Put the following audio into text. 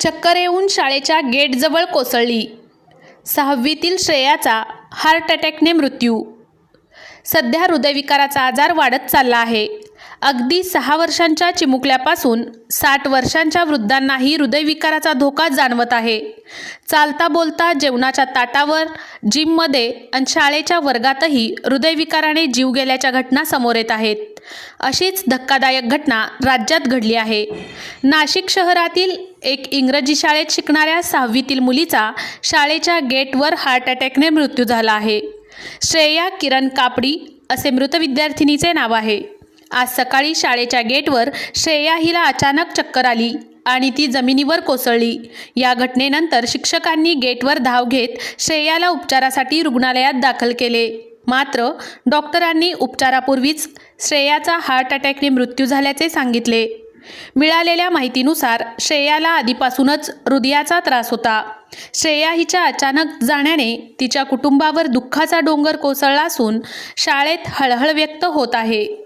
चक्कर येऊन शाळेच्या गेटजवळ कोसळली. सहावीतील श्रेयाचा हार्ट अटॅकने मृत्यू. सध्या हृदयविकाराचा आजार वाढत चालला आहे. अगदी सहा वर्षांच्या चिमुकल्यापासून साठ वर्षांच्या वृद्धांनाही हृदयविकाराचा धोका जाणवत आहे. चालता बोलता जेवणाच्या ताटावर जिममध्ये आणि शाळेच्या वर्गातही हृदयविकाराने जीव गेल्याच्या घटना समोर येत आहेत. अशीच धक्कादायक घटना राज्यात घडली आहे. नाशिक शहरातील एक इंग्रजी शाळेत शिकणाऱ्या सहावीतील मुलीचा शाळेच्या गेटवर हार्ट अटॅकने मृत्यू झाला आहे. श्रेया किरण कापडी असे मृत विद्यार्थिनीचे नाव आहे. आज सकाळी शाळेच्या गेटवर श्रेया हिला अचानक चक्कर आली आणि ती जमिनीवर कोसळली. या घटनेनंतर शिक्षकांनी गेटवर धाव घेत श्रेयाला उपचारासाठी रुग्णालयात दाखल केले. मात्र डॉक्टरांनी उपचारापूर्वीच श्रेयाचा हार्ट अटॅकने मृत्यू झाल्याचे सांगितले. मिळालेल्या माहितीनुसार श्रेयाला आधीपासूनच हृदयाचा त्रास होता. श्रेया हिच्या अचानक जाण्याने तिच्या कुटुंबावर दुःखाचा डोंगर कोसळला असून शाळेत हळहळ व्यक्त होत आहे.